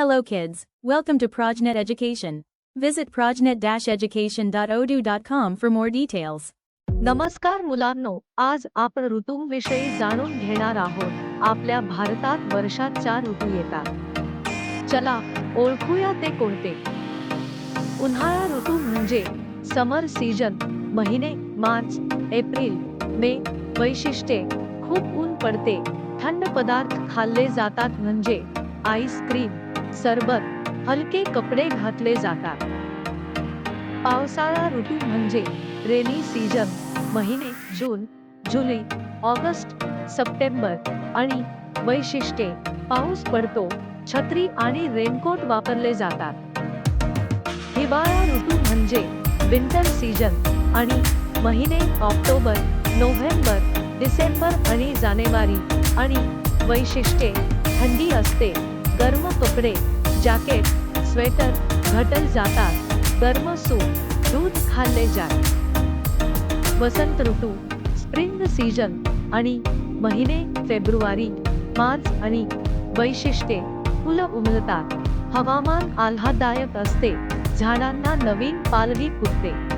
Hello kids, welcome to Projnet Education. Visit projnet-education.odoo.com for more details. नमस्कार मुलांनो आज आपण ऋतूंविषयी जाणून घेणार आहोत. आपल्या भारतात वर्षात चार ऋतू येतात. चला ओळखूया ते कोणते? उन्हाळा ऋतू म्हणजे समर सीजन महिने मार्च एप्रिल मे वैशिष्ट्ये खूप ऊन पडते. थंड पदार्थ खाल्ले जातात म्हणजे आईस्क्रीम सरबत हलके कपडे घातले जातात. पावसाळा ऋतू म्हणजे रेनी सीजन महिने जून जुलै ऑगस्ट सप्टेंबर आणि वैशिष्ट्ये. पाऊस पडतो छत्री आणि रेनकोट वापरले जातात. हिवाळा ऋतू म्हणजे विंटर सीजन आणि महिने ऑक्टोबर नोव्हेंबर डिसेंबर आणि जानेवारी आणि वैशिष्ट्ये थंडी असते. गर्म कपडे जॅकेट स्वेटर घटल जातात. गर्म सूप दूध खाल्ले जाते वसंत ऋतू स्प्रिंग सीजन आणि महिने फेब्रुवारी मार्च आणि वैशिष्ट्ये फुलं उमलतात. हवामान आल्हाददायक असते. झाडांना नवीन पालवी फुटते.